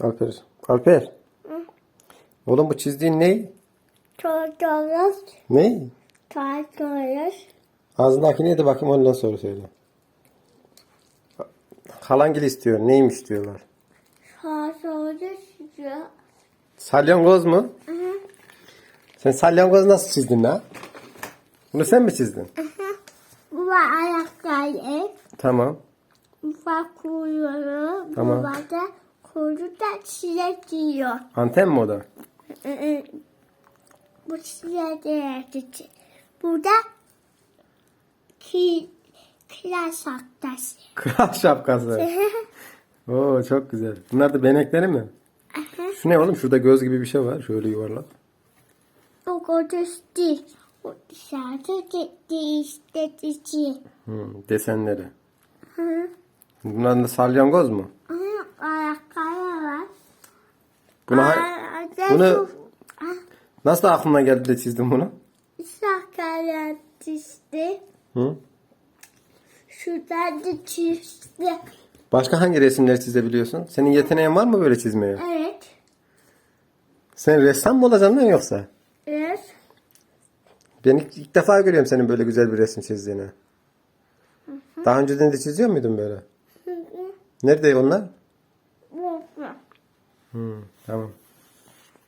Alper. Alper. Oğlum bu çizdiğin ne? Tortoros. Ne? Tortoros. Ağzındaki neydi bakayım ondan sonra söyle. Halangil istiyor. Neymiş diyorlar. Tortoros. Salyangoz mu? Sen salyangoz nasıl çizdin la? Bunu sen mi çizdin? Bu var ayakları. Tamam. Bu var kuyruğu. Tamam. Bu var da kuyruğu da çilek yiyor. Anten mi o da? Bu çilek yaratıcı. Burada ki kiraz haktası. Kral şapkası. Oo çok güzel. Bunlar da benekleri mi? Şu ne oğlum? Şurada göz gibi bir şey var. Şöyle yuvarlak. O koduş değil. O sadece değiştirici. Hmm, desenleri. Hı. Bunların da salyangoz mu? Hı, Ayakları var. Bunu, Aa, bunu nasıl aklına geldi de çizdin bunu? Sakarat çizdi. Hı? Şuradan da çizdi. Başka hangi resimleri çizebiliyorsun? Senin yeteneğin var mı böyle çizmeye? Evet. Sen ressam mı olacaksın lan yoksa? Evet. Ben ilk, ilk defa görüyorum senin böyle güzel bir resim çizdiğini. Daha önceden de çiziyor muydun böyle? Nerede onlar? Bu. Hmm. Hı, tamam.